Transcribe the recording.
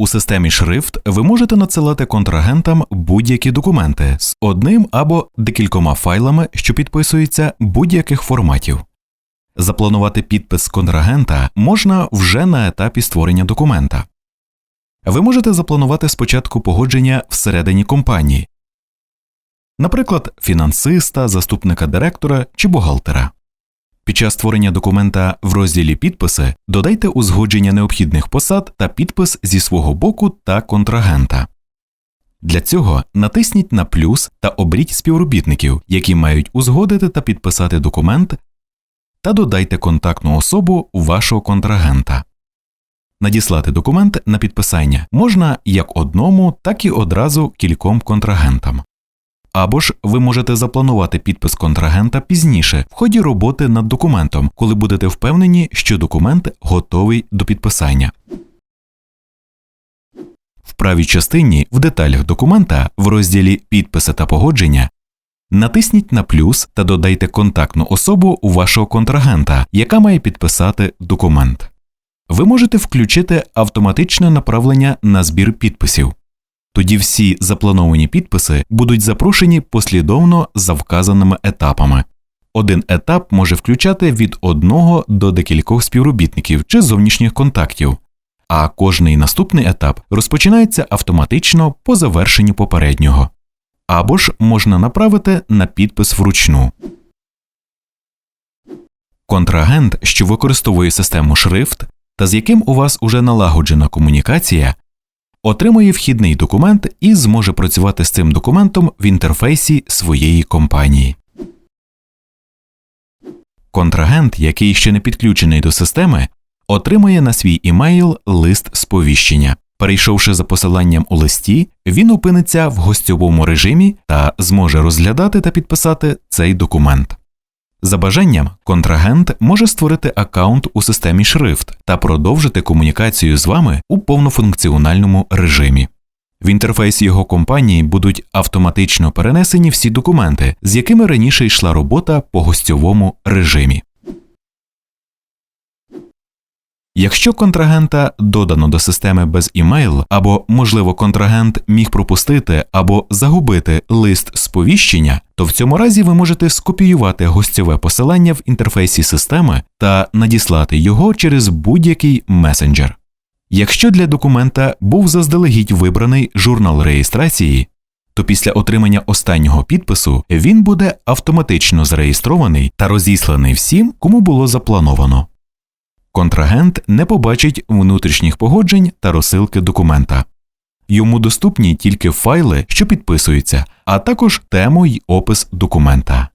У системі Шрифт ви можете надсилати контрагентам будь-які документи з одним або декількома файлами, що підписуються будь-яких форматів. Запланувати підпис контрагента можна вже на етапі створення документа. Ви можете запланувати спочатку погодження всередині компанії, наприклад, фінансиста, заступника директора чи бухгалтера. Під час створення документа в розділі Підписи додайте узгодження необхідних посад та підпис зі свого боку та контрагента. Для цього натисніть на плюс та обріть співробітників, які мають узгодити та підписати документ, та додайте контактну особу вашого контрагента. Надіслати документ на підписання можна як одному, так і одразу кільком контрагентам. Або ж ви можете запланувати підпис контрагента пізніше в ході роботи над документом, коли будете впевнені, що документ готовий до підписання. В правій частині в деталях документа в розділі Підписи та погодження натисніть на плюс та додайте контактну особу у вашого контрагента, яка має підписати документ. Ви можете включити автоматичне направлення на збір підписів. Тоді всі заплановані підписи будуть запрошені послідовно за вказаними етапами. Один етап може включати від одного до декількох співробітників чи зовнішніх контактів, а кожний наступний етап розпочинається автоматично по завершенню попереднього, або ж можна направити на підпис вручну. Контрагент, що використовує систему Шрифт та з яким у вас уже налагоджена комунікація, отримує вхідний документ і зможе працювати з цим документом в інтерфейсі своєї компанії. Контрагент, який ще не підключений до системи, отримує на свій імейл лист сповіщення. Перейшовши за посиланням у листі, він опиниться в гостьовому режимі та зможе розглядати та підписати цей документ. За бажанням, контрагент може створити аккаунт у системі Шрифт та продовжити комунікацію з вами у повнофункціональному режимі. В інтерфейсі його компанії будуть автоматично перенесені всі документи, з якими раніше йшла робота по гостьовому режимі. Якщо контрагента додано до системи без імейл, або, можливо, контрагент міг пропустити або загубити лист сповіщення, то в цьому разі ви можете скопіювати гостьове посилання в інтерфейсі системи та надіслати його через будь-який месенджер. Якщо для документа був заздалегідь вибраний журнал реєстрації, то після отримання останнього підпису він буде автоматично зареєстрований та розісланий всім, кому було заплановано. Контрагент не побачить внутрішніх погоджень та розсилки документа. Йому доступні тільки файли, що підписуються, а також тему й опис документа.